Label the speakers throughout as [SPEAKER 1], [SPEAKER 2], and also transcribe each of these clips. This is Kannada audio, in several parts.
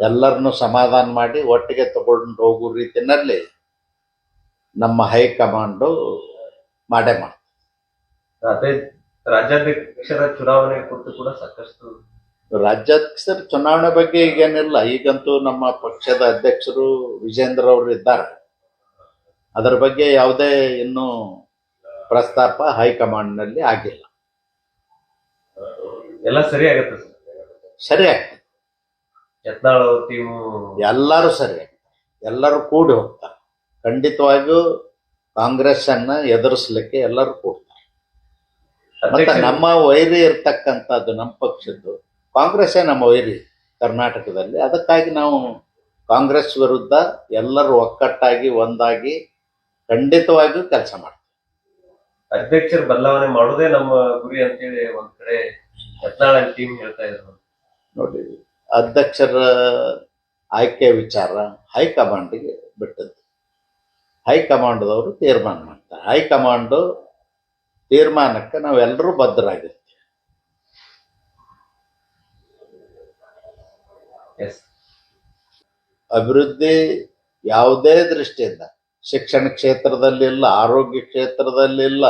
[SPEAKER 1] ಎಲ್ಲರನ್ನು ಸಮಾಧಾನ ಮಾಡಿ ಒಟ್ಟಿಗೆ ತಗೊಂಡು ಹೋಗೋ ರೀತಿಯಲ್ಲಿ ನಮ್ಮ ಹೈಕಮಾಂಡು ಮಾಡೇ ಮಾಡ್ತಾರೆ
[SPEAKER 2] ಅದೇ ರಾಜ್ಯಾಧ್ಯಕ್ಷರ ಚುನಾವಣೆ ಕುರಿತು ಕೂಡ ಸಾಕಷ್ಟು
[SPEAKER 1] ರಾಜ್ಯಾಧ್ಯಕ್ಷರ ಚುನಾವಣೆ ಬಗ್ಗೆ ಈಗೇನಿಲ್ಲ. ಈಗಂತೂ ನಮ್ಮ ಪಕ್ಷದ ಅಧ್ಯಕ್ಷರು ವಿಜೇಂದ್ರ ಅವರು ಇದ್ದಾರೆ. ಅದರ ಬಗ್ಗೆ ಯಾವುದೇ ಇನ್ನೂ ಪ್ರಸ್ತಾಪ ಹೈಕಮಾಂಡ್ನಲ್ಲಿ ಆಗಿಲ್ಲ.
[SPEAKER 2] ಎಲ್ಲ ಸರಿ ಆಗತ್ತೆ ಸರಿ?
[SPEAKER 1] ಆಗ್ತದೆ
[SPEAKER 2] ಯತ್ನಾಳ್ ಅವ್ರ ಟೀಮು
[SPEAKER 1] ಎಲ್ಲರೂ ಸರಿ. ಎಲ್ಲರೂ ಕೂಡಿ ಹೋಗ್ತಾರೆ. ಖಂಡಿತವಾಗಿಯೂ ಕಾಂಗ್ರೆಸ್ ಅನ್ನ ಎದುರಿಸ್ಲಿಕ್ಕೆ ಎಲ್ಲರೂ ಕೂಡ್ತಾರೆ. ಮತ್ತೆ ನಮ್ಮ ವೈರಿ ಇರ್ತಕ್ಕಂಥದ್ದು ನಮ್ಮ ಪಕ್ಷದ್ದು ಕಾಂಗ್ರೆಸ್ಸೇ ನಮ್ಮ ವೈರಿ ಕರ್ನಾಟಕದಲ್ಲಿ. ಅದಕ್ಕಾಗಿ ನಾವು ಕಾಂಗ್ರೆಸ್ ವಿರುದ್ಧ ಎಲ್ಲರೂ ಒಕ್ಕಟ್ಟಾಗಿ ಒಂದಾಗಿ ಖಂಡಿತವಾಗಿಯೂ ಕೆಲಸ ಮಾಡ್ತೀವಿ.
[SPEAKER 2] ಅಧ್ಯಕ್ಷರು ಬದಲಾವಣೆ ಮಾಡೋದೇ ನಮ್ಮ ಗುರಿ ಅಂತೇಳಿ ಒಂದ್ ಕಡೆ ಯತ್ನಾಳ್ ಟೀಮ್ ಹೇಳ್ತಾ ಇದ್ರು.
[SPEAKER 1] ನೋಡಿ ಅಧ್ಯಕ್ಷರ ಆಯ್ಕೆ ವಿಚಾರ ಹೈಕಮಾಂಡ್ಗೆ ಬಿಟ್ಟದ್ದು. ಹೈಕಮಾಂಡ್ದವರು ತೀರ್ಮಾನ ಮಾಡ್ತಾರೆ. ಹೈಕಮಾಂಡು ತೀರ್ಮಾನಕ್ಕೆ ನಾವೆಲ್ಲರೂ ಬದ್ಧರಾಗಿರ್ತೀವಿ.
[SPEAKER 2] ಎಸ್.
[SPEAKER 1] ಅಭಿವೃದ್ಧಿ ಯಾವುದೇ ದೃಷ್ಟಿಯಿಂದ ಶಿಕ್ಷಣ ಕ್ಷೇತ್ರದಲ್ಲಿಲ್ಲ ಆರೋಗ್ಯ ಕ್ಷೇತ್ರದಲ್ಲಿಲ್ಲ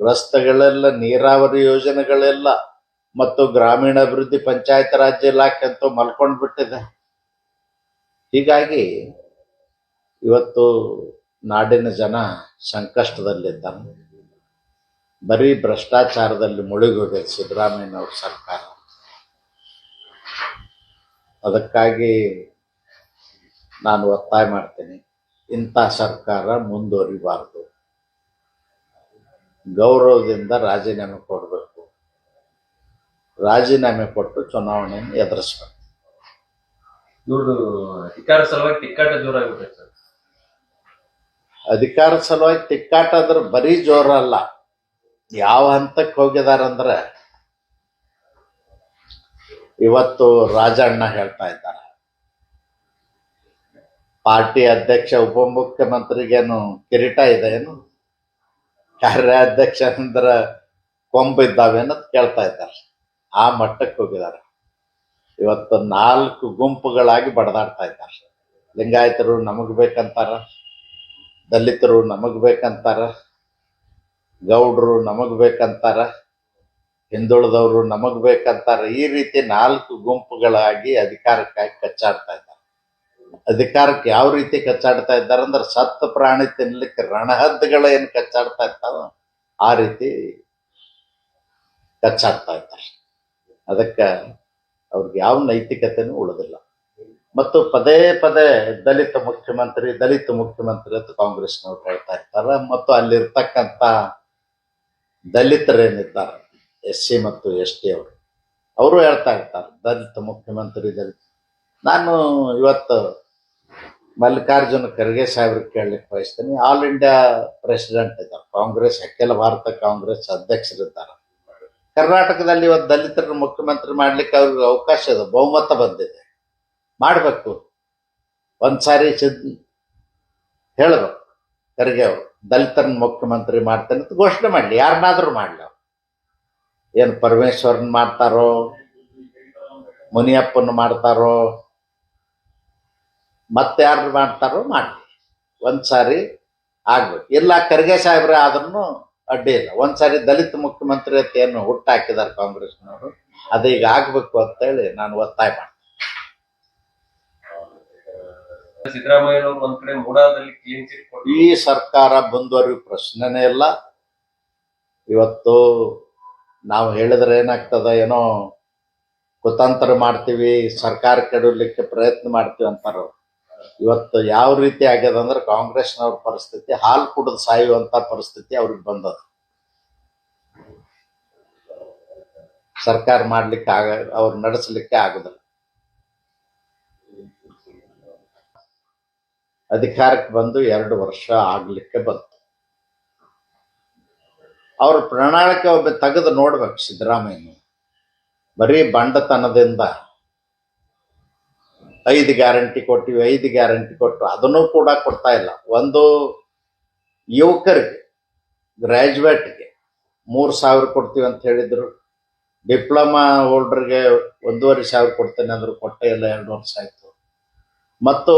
[SPEAKER 1] ರಸ್ತೆಗಳೆಲ್ಲ ನೀರಾವರಿ ಯೋಜನೆಗಳೆಲ್ಲ ಮತ್ತು ಗ್ರಾಮೀಣಾಭಿವೃದ್ಧಿ ಪಂಚಾಯತ್ ರಾಜ್ ಇಲಾಖೆ ಅಂತೂ ಮಲ್ಕೊಂಡು ಬಿಟ್ಟಿದೆ. ಹೀಗಾಗಿ ಇವತ್ತು ನಾಡಿನ ಜನ ಸಂಕಷ್ಟದಲ್ಲಿದ್ದಾರೆ. ಬರೀ ಭ್ರಷ್ಟಾಚಾರದಲ್ಲಿ ಮುಳುಗೋಗಿದೆ ಸಿದ್ದರಾಮಯ್ಯನವ್ರ ಸರ್ಕಾರ. ಅದಕ್ಕಾಗಿ ನಾನು ಒತ್ತಾಯ ಮಾಡ್ತೀನಿ, ಇಂಥ ಸರ್ಕಾರ ಮುಂದುವರಿಬಾರ್ದು. ಗೌರವದಿಂದ ರಾಜೀನಾಮೆ ಕೊಡಬೇಕು. ರಾಜೀನಾಮೆ ಕೊಟ್ಟು ಚುನಾವಣೆಯನ್ನು ಎದುರಿಸ್ಬೇಕು.
[SPEAKER 2] ಇವ್ರದ್ದು ಅಧಿಕಾರ ಸಲುವಾಗಿ ತಿಕ್ಕಾಟ ಜೋರಾಗುತ್ತೆ ಸರ್.
[SPEAKER 1] ಅಧಿಕಾರ ಸಲುವಾಗಿ ತಿಕ್ಕಾಟ ಅದ್ರ ಬರೀ ಜೋರಲ್ಲ. ಯಾವ ಹಂತಕ್ಕೆ ಹೋಗಿದಾರಂದ್ರೆ ಇವತ್ತು ರಾಜಣ್ಣ ಹೇಳ್ತಾ ಇದ್ದಾರೆ. ಪಾರ್ಟಿ ಅಧ್ಯಕ್ಷ ಉಪಮುಖ್ಯಮಂತ್ರಿಗೇನು ಕಿರೀಟ ಇದೆ ಏನು ಕಾರ್ಯಾಧ್ಯಕ್ಷ ಅಂದ್ರ ಕೊಂಬಿದ್ದಾವೆ ಅನ್ನೋದು ಕೇಳ್ತಾ ಇದ್ದಾರೆ. ಆ ಮಟ್ಟಕ್ಕೆ ಹೋಗಿದ್ದಾರೆ. ಇವತ್ತು ನಾಲ್ಕು ಗುಂಪುಗಳಾಗಿ ಬಡದಾಡ್ತಾ ಇದ್ದಾರೆ. ಲಿಂಗಾಯತರು ನಮಗೆ ಬೇಕಂತಾರ, ದಲಿತರು ನಮಗೆ ಬೇಕಂತಾರ, ಗೌಡ್ರು ನಮಗೆ ಬೇಕಂತಾರ, ಹಿಂದುಳಿದವರು ನಮಗೆ ಬೇಕಂತಾರ, ಈ ರೀತಿ ನಾಲ್ಕು ಗುಂಪುಗಳಾಗಿ ಅಧಿಕಾರಕ್ಕಾಗಿ ಕಚ್ಚಾಡ್ತಾ ಇದ್ದಾರೆ. ಅಧಿಕಾರಕ್ಕೆ ಯಾವ ರೀತಿ ಕಚ್ಚಾಡ್ತಾ ಇದ್ದಾರೆ ಅಂದ್ರೆ ಸತ್ತ ಪ್ರಾಣಿ ತಿನ್ಲಿಕ್ಕೆ ರಣಹದ್ದುಗಳು ಏನು ಕಚ್ಚಾಡ್ತಾ ಇರ್ತಾವ ಆ ರೀತಿ ಕಚ್ಚಾಡ್ತಾ ಇದ್ದಾರೆ. ಅದಕ್ಕೆ ಅವ್ರಿಗೆ ಯಾವ ನೈತಿಕತೆನೂ ಉಳಿದಿಲ್ಲ. ಮತ್ತು ಪದೇ ಪದೇ ದಲಿತ ಮುಖ್ಯಮಂತ್ರಿ ದಲಿತ ಮುಖ್ಯಮಂತ್ರಿ ಅಂತ ಕಾಂಗ್ರೆಸ್ನವ್ರು ಹೇಳ್ತಾ ಇರ್ತಾರೆ. ಮತ್ತು ಅಲ್ಲಿರ್ತಕ್ಕಂಥ ದಲಿತರೇನಿದ್ದಾರೆ ಎಸ್ ಸಿ ಮತ್ತು ಎಸ್ ಟಿ ಅವರು ಅವರು ಹೇಳ್ತಾ ಇರ್ತಾರೆ, ದಲಿತ ಮುಖ್ಯಮಂತ್ರಿ, ದಲಿತ. ನಾನು ಇವತ್ತು ಮಲ್ಲಿಕಾರ್ಜುನ ಖರ್ಗೆ ಸಾಹೇಬ್ರಿಗೆ ಕೇಳಲಿಕ್ಕೆ ಬಯಸ್ತೀನಿ. ಆಲ್ ಇಂಡಿಯಾ ಪ್ರೆಸಿಡೆಂಟ್ ಇದ್ದಾರೆ. ಕಾಂಗ್ರೆಸ್, ಅಖಿಲ ಭಾರತ ಕಾಂಗ್ರೆಸ್ ಅಧ್ಯಕ್ಷರಿದ್ದಾರೆ. ಕರ್ನಾಟಕದಲ್ಲಿ ಇವತ್ತು ದಲಿತರನ್ನು ಮುಖ್ಯಮಂತ್ರಿ ಮಾಡ್ಲಿಕ್ಕೆ ಅವ್ರಿಗೆ ಅವಕಾಶ ಇದೆ, ಬಹುಮತ ಬಂದಿದೆ. ಮಾಡಬೇಕು. ಒಂದು ಸಾರಿ ಸಿದ್, ಹೇಳಬೇಕು. ಖರ್ಗೆ ಅವರು, ದಲಿತರನ್ನ ಮುಖ್ಯಮಂತ್ರಿ ಮಾಡ್ತಾನೆ ಅಂತ ಘೋಷಣೆ ಮಾಡಲಿ. ಯಾರನ್ನಾದ್ರೂ ಮಾಡಲಿ ಏನು ಪರಮೇಶ್ವರನ್ ಮಾಡ್ತಾರೋ ಮುನಿಯಪ್ಪನ ಮಾಡ್ತಾರೋ, ಮತ್ತೆ ಯಾರು ಮಾಡ್ತಾರೋ ಮಾಡಲಿ. ಒಂದು ಸಾರಿ ಆಗ್ಬೇಕು. ಇಲ್ಲ ಖರ್ಗೆ ಸಾಹೇಬ್ರೆ ಆದ್ರೂ ಅಡ್ಡಿ ಇಲ್ಲ. ಒಂದ್ಸಾರಿ ದಲಿತ ಮುಖ್ಯಮಂತ್ರಿ ಅಂತ ಏನು ಹುಟ್ಟು ಹಾಕಿದ್ದಾರೆ ಕಾಂಗ್ರೆಸ್ನವರು ಅದು ಈಗ ಆಗ್ಬೇಕು ಅಂತೇಳಿ ನಾನು ಒತ್ತಾಯ ಮಾಡ್ತೀನಿ. ಈ ಸರ್ಕಾರ ಬಂದವರಿಗೂ ಪ್ರಶ್ನೆನೇ ಇಲ್ಲ. ಇವತ್ತು ನಾವು ಹೇಳಿದ್ರೆ ಏನಾಗ್ತದ ಏನೋ ಕುತಂತ್ರ ಮಾಡ್ತೀವಿ ಸರ್ಕಾರ ಕೆಡಲಿಕ್ಕೆ ಪ್ರಯತ್ನ ಮಾಡ್ತೀವಿ ಅಂತಾರ ಅವ್ರು. ಇವತ್ತು ಯಾವ ರೀತಿ ಆಗ್ಯದ ಅಂದ್ರೆ ಕಾಂಗ್ರೆಸ್ನವ್ರ ಪರಿಸ್ಥಿತಿ, ಹಾಲು ಕುಡಿದು ಸಾಯುವಂತ ಪರಿಸ್ಥಿತಿ ಅವ್ರಿಗೆ ಬಂದದ. ಸರ್ಕಾರ ಮಾಡ್ಲಿಕ್ಕೆ ಆಗ, ಅವ್ರು ನಡೆಸಲಿಕ್ಕೆ ಆಗುದಿಲ್ಲ. ಅಧಿಕಾರಕ್ಕೆ ಬಂದು ಎರಡು ವರ್ಷ ಆಗ್ಲಿಕ್ಕೆ ಬಂತು. ಅವ್ರ ಪ್ರಣಾಳಿಕೆ ಒಬ್ಬ ತೆಗೆದು ನೋಡ್ಬೇಕು ಸಿದ್ದರಾಮಯ್ಯ. ಬರೀ ಬಂಡತನದಿಂದ ಐದು ಗ್ಯಾರಂಟಿ ಕೊಟ್ಟಿವಿ, ಐದು ಗ್ಯಾರಂಟಿ ಕೊಟ್ಟು ಅದನ್ನು ಕೂಡ ಕೊಡ್ತಾ ಇಲ್ಲ. ಒಂದು ಯುವಕರಿಗೆ ಗ್ರ್ಯಾಜುಯೇಟ್ಗೆ ಮೂರು ಸಾವಿರ ಕೊಡ್ತೀವಿ ಅಂತ ಹೇಳಿದ್ರು. ಡಿಪ್ಲೊಮಾ ಹೋಲ್ಡರ್ಗೆ ಒಂದೂವರೆ ಸಾವಿರ ಕೊಡ್ತೇನೆ ಅಂದರು, ಕೊಟ್ಟೆ ಇಲ್ಲ, ಎರಡು ವರ್ಷ ಆಯಿತು. ಮತ್ತು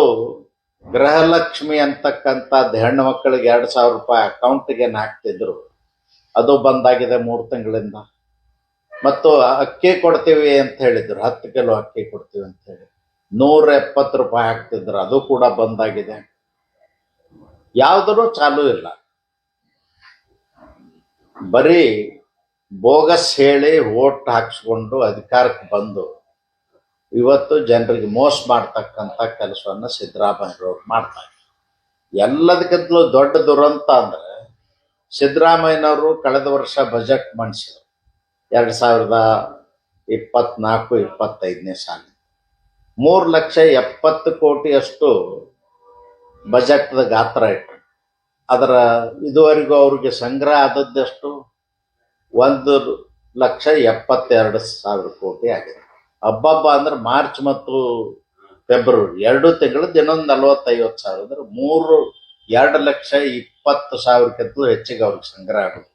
[SPEAKER 1] ಗೃಹಲಕ್ಷ್ಮಿ ಅಂತಕ್ಕಂಥದ್ದು ಹೆಣ್ಣು ಮಕ್ಕಳಿಗೆ ಎರಡು ಸಾವಿರ ರೂಪಾಯಿ ಅಕೌಂಟಿಗೆ ಹಾಕ್ತಿದ್ರು. ಅದು ಬಂದಾಗಿದೆ ಮೂರು ತಿಂಗಳಿಂದ. ಮತ್ತು ಅಕ್ಕಿ ಕೊಡ್ತೀವಿ ಅಂತ ಹೇಳಿದ್ರು, ಹತ್ತು ಕಿಲೋ ಅಕ್ಕಿ ಕೊಡ್ತೀವಿ ಅಂತ ಹೇಳಿ. ನೂರ ಎಪ್ಪತ್ತು ರೂಪಾಯಿ ಹಾಕ್ತಿದ್ರು, ಅದು ಕೂಡ ಬಂದಾಗಿದೆ. ಯಾವುದೂ ಚಾಲೂ ಇಲ್ಲ. ಬರೀ ಬೋಗಸ್ ಹೇಳಿ ಓಟ್ ಹಾಕ್ಸ್ಕೊಂಡು ಅಧಿಕಾರಕ್ಕೆ ಬಂದು, ಇವತ್ತು ಜನರಿಗೆ ಮೋಸ ಮಾಡ್ತಕ್ಕಂಥ ಕೆಲಸವನ್ನು ಸಿದ್ದರಾಮಯ್ಯರವ್ರು ಮಾಡ್ತಾರೆ ಎಲ್ಲದಕ್ಕಿಂತಲೂ ದೊಡ್ಡ ದುರಂತ ಅಂದ್ರೆ ಸಿದ್ದರಾಮಯ್ಯನವರು ಕಳೆದ ವರ್ಷ ಬಜೆಟ್ ಮಂಡಿಸಿದ್ರು. ಎರಡು ಸಾವಿರದ ಇಪ್ಪತ್ನಾಲ್ಕು, ಇಪ್ಪತ್ತೈದನೇ ಸಾಲ ಮೂರು ಲಕ್ಷ ಎಪ್ಪತ್ತು ಕೋಟಿಯಷ್ಟು ಬಜೆಟ್ದ ಗಾತ್ರ ಇಟ್ಟು ಅದರ ಇದುವರೆಗೂ ಅವ್ರಿಗೆ ಸಂಗ್ರಹ ಆದದ್ದೆಷ್ಟು ಒಂದು ಲಕ್ಷ ಎಪ್ಪತ್ತೆರಡು ಸಾವಿರ ಕೋಟಿ ಆಗಿದೆ. ಹಬ್ಬಬ್ಬ ಅಂದ್ರೆ ಮಾರ್ಚ್ ಮತ್ತು ಫೆಬ್ರವರಿ, ಎರಡು ತಿಂಗಳು ದಿನೊಂದು ನಲವತ್ತೈವತ್ತು ಸಾವಿರ. ಅಂದ್ರೆ ಮೂರು, ಎರಡು ಲಕ್ಷ ಇಪ್ಪತ್ತು ಸಾವಿರಕ್ಕಿಂತಲೂ ಹೆಚ್ಚಿಗೆ ಅವ್ರಿಗೆ ಸಂಗ್ರಹ ಆಗೋದು.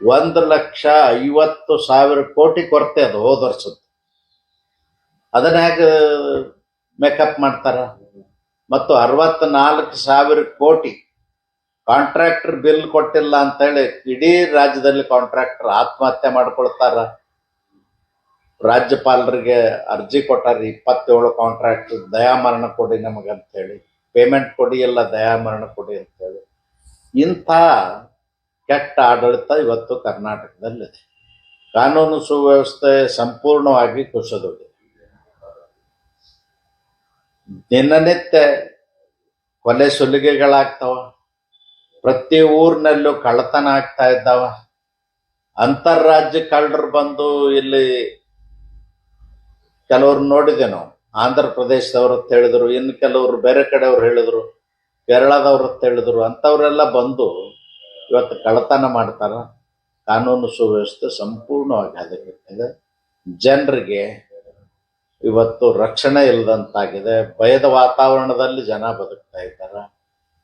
[SPEAKER 1] ಒಂದು ಲಕ್ಷ ಐವತ್ತು ಸಾವಿರ ಕೋಟಿ ಕೊರತೆ ಅದು ಹೋದ ವರ್ಷದ್ದು. ಅದನ್ನ ಹೇಗೆ ಮೇಕಪ್ ಮಾಡ್ತಾರ? ಮತ್ತು ಅರವತ್ನಾಲ್ಕು ಸಾವಿರ ಕೋಟಿ ಕಾಂಟ್ರಾಕ್ಟರ್ ಬಿಲ್ ಕೊಟ್ಟಿಲ್ಲ ಅಂತೇಳಿ ಇಡೀ ರಾಜ್ಯದಲ್ಲಿ ಕಾಂಟ್ರಾಕ್ಟರ್ ಆತ್ಮಹತ್ಯೆ ಮಾಡ್ಕೊಳ್ತಾರ. ರಾಜ್ಯಪಾಲರಿಗೆ ಅರ್ಜಿ ಕೊಟ್ಟಾರ, ಇಪ್ಪತ್ತೇಳು ಕಾಂಟ್ರಾಕ್ಟರ್ ದಯಾಮರಣ ಕೊಡಿ ನಮಗಂತ ಹೇಳಿ ಪೇಮೆಂಟ್ ಕೊಡಿ, ಎಲ್ಲ ದಯಾಮರಣ ಕೊಡಿ ಅಂತೇಳಿ. ಇಂಥ ಕೆಟ್ಟ ಆಡಳಿತ ಇವತ್ತು ಕರ್ನಾಟಕದಲ್ಲಿದೆ. ಕಾನೂನು ಸುವ್ಯವಸ್ಥೆ ಸಂಪೂರ್ಣವಾಗಿ ಕುಸಿದೋಗಿದೆ. ದಿನನಿತ್ಯ ಕೊಲೆ ಸುಲಿಗೆಗಳಾಗ್ತಾವ. ಪ್ರತಿ ಊರಿನಲ್ಲೂ ಕಳ್ಳತನ ಆಗ್ತಾ ಇದ್ದಾವ. ಅಂತಾರಾಜ್ಯ ಕಳ್ಳರು ಬಂದು ಇಲ್ಲಿ ಕೆಲವ್ರು ನೋಡಿದೆ ನಾವು. ಆಂಧ್ರ ಪ್ರದೇಶದವ್ರು ಅಂತ ಹೇಳಿದ್ರು, ಇನ್ನು ಕೆಲವರು ಬೇರೆ ಕಡೆಯವ್ರು ಹೇಳಿದ್ರು, ಕೇರಳದವ್ರು ಅಂತ ಹೇಳಿದ್ರು ಅಂಥವರೆಲ್ಲ ಬಂದು ಇವತ್ತು ಕಳ್ಳತನ ಮಾಡ್ತಾರ. ಕಾನೂನು ಸುವ್ಯವಸ್ಥೆ ಸಂಪೂರ್ಣವಾಗಿ ಹದಗೆಟ್ಟಿದೆ ಜನರಿಗೆ ಇವತ್ತು ರಕ್ಷಣೆ ಇಲ್ಲದಂತಾಗಿದೆ. ಭಯದ ವಾತಾವರಣದಲ್ಲಿ ಜನ ಬದುಕ್ತಾ ಇದ್ದಾರೆ.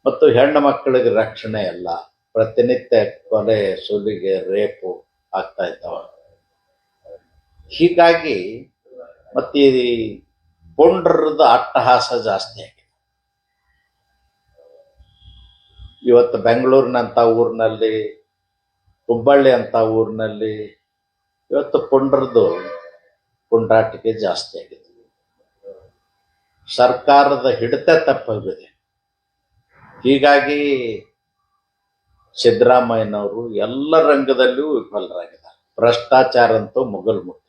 [SPEAKER 1] ಮತ್ತು ಹೆಣ್ಣು ಮಕ್ಕಳಿಗೆ ರಕ್ಷಣೆ ಇಲ್ಲ. ಪ್ರತಿನಿತ್ಯ ಕೊಲೆ, ಸುಲಿಗೆ, ರೇಪು ಆಗ್ತಾ ಇದ್ದಾವೆ. ಹೀಗಾಗಿ ಮತ್ತೆ ಈ ಪುಂಡ್ರದ ಅಟ್ಟಹಾಸ ಜಾಸ್ತಿ ಆಗಿದೆ. ಇವತ್ತು ಬೆಂಗಳೂರಿನಂಥ ಊರಿನಲ್ಲಿ ಹುಬ್ಬಳ್ಳಿ ಅಂತ ಊರಿನಲ್ಲಿ ಇವತ್ತು ಪುಂಡ್ರದ್ದು ಪುಂಡಾಟಿಕೆ ಜಾಸ್ತಿ ಆಗಿದೆ. ಸರ್ಕಾರದ ಹಿಡಿತ ತಪ್ಪಾಗಿದೆ. ಹೀಗಾಗಿ ಸಿದ್ದರಾಮಯ್ಯನವರು ಎಲ್ಲ ರಂಗದಲ್ಲಿಯೂ ವಿಫಲರಾಗಿದ್ದಾರೆ. ಭ್ರಷ್ಟಾಚಾರ ಅಂತೂ ಮುಗಲ್ ಮುಟ್ಟಿದೆ.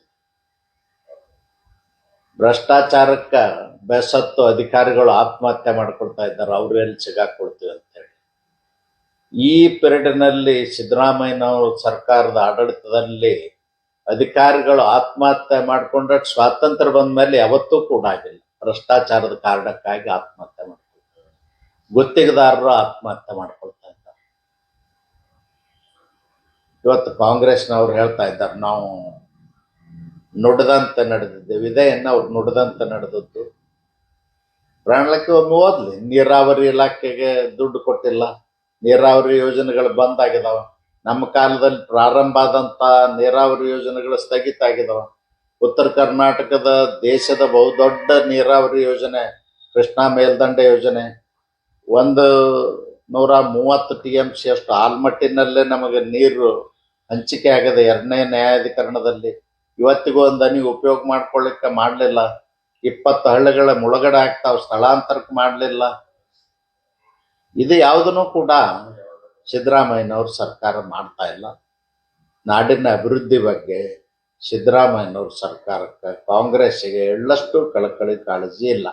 [SPEAKER 1] ಭ್ರಷ್ಟಾಚಾರಕ್ಕ ಬೆಸತ್ತು ಅಧಿಕಾರಿಗಳು ಆತ್ಮಹತ್ಯೆ ಮಾಡ್ಕೊಳ್ತಾ ಇದ್ದಾರೆ. ಅವ್ರು ಎಲ್ಲಿ ಸಿಗಾಕೊಳ್ತೀವಿ ಅಂತೇಳಿ ಈ ಪಿರಿಯಡ್ನಲ್ಲಿ ಸಿದ್ದರಾಮಯ್ಯನವರು ಸರ್ಕಾರದ ಆಡಳಿತದಲ್ಲಿ ಅಧಿಕಾರಿಗಳು ಆತ್ಮಹತ್ಯೆ ಮಾಡ್ಕೊಂಡ್ರೆ ಸ್ವಾತಂತ್ರ್ಯ ಬಂದ ಮೇಲೆ ಯಾವತ್ತೂ ಕೂಡ ಆಗಿಲ್ಲ. ಭ್ರಷ್ಟಾಚಾರದ ಕಾರಣಕ್ಕಾಗಿ ಆತ್ಮಹತ್ಯೆ ಮಾಡ್ಕೊಳ್ತಾರೆ. ಗುತ್ತಿಗೆದಾರರು ಆತ್ಮಹತ್ಯೆ ಮಾಡ್ಕೊಳ್ತಾ ಇದ್ದಾರೆ. ಇವತ್ತು ಕಾಂಗ್ರೆಸ್ನವ್ರು ಹೇಳ್ತಾ ಇದ್ದಾರೆ, ನಾವು ನುಡ್ದಂತೆ ನಡೆದಿದ್ದೇವೆ. ಇದೆಯನ್ನು ಅವ್ರು ನುಡ್ದಂತೆ ನಡೆದದ್ದು. ಪ್ರಾಣಲಕ್ಕೆ ಒಮ್ಮೆ ಓದ್ಲಿ. ನೀರಾವರಿ ಇಲಾಖೆಗೆ ದುಡ್ಡು ಕೊಟ್ಟಿಲ್ಲ. ನೀರಾವರಿ ಯೋಜನೆಗಳು ಬಂದ್ ಆಗಿದಾವ. ನಮ್ಮ ಕಾಲದಲ್ಲಿ ಪ್ರಾರಂಭ ಆದಂತ ನೀರಾವರಿ ಯೋಜನೆಗಳು ಸ್ಥಗಿತ ಆಗಿದಾವ. ಉತ್ತರ ಕರ್ನಾಟಕದ ದೇಶದ ಬಹುದೊಡ್ಡ ನೀರಾವರಿ ಯೋಜನೆ, ಕೃಷ್ಣಾ ಮೇಲ್ದಂಡೆ ಯೋಜನೆ. ಒಂದು ನೂರ ಮೂವತ್ತು ಟಿ ಎಂ ಸಿ ಅಷ್ಟು ಆಲ್ಮಟ್ಟಿನಲ್ಲೇ ನಮಗೆ ನೀರು ಹಂಚಿಕೆ ಆಗದೆ ಎರಡನೇ ನ್ಯಾಯಾಧಿಕರಣದಲ್ಲಿ. ಇವತ್ತಿಗೂ ಒಂದು ಹನಿ ಉಪಯೋಗ ಮಾಡ್ಕೊಳ್ಳಿಕ್ಕೆ ಮಾಡಲಿಲ್ಲ. ಇಪ್ಪತ್ತು ಹಳ್ಳಿಗಳ ಮುಳುಗಡೆ ಆಗ್ತಾವ, ಸ್ಥಳಾಂತರಕ್ಕೆ ಮಾಡಲಿಲ್ಲ. ಇದು ಯಾವುದನ್ನು ಕೂಡ ಸಿದ್ದರಾಮಯ್ಯನವ್ರ ಸರ್ಕಾರ ಮಾಡ್ತಾ ಇಲ್ಲ. ನಾಡಿನ ಅಭಿವೃದ್ಧಿ ಬಗ್ಗೆ ಸಿದ್ದರಾಮಯ್ಯನವ್ರ ಸರ್ಕಾರಕ್ಕೆ ಕಾಂಗ್ರೆಸ್ಸಿಗೆ ಎಳ್ಳಷ್ಟು ಕಳಕಳಿ ಕಾಳಜಿ ಇಲ್ಲ.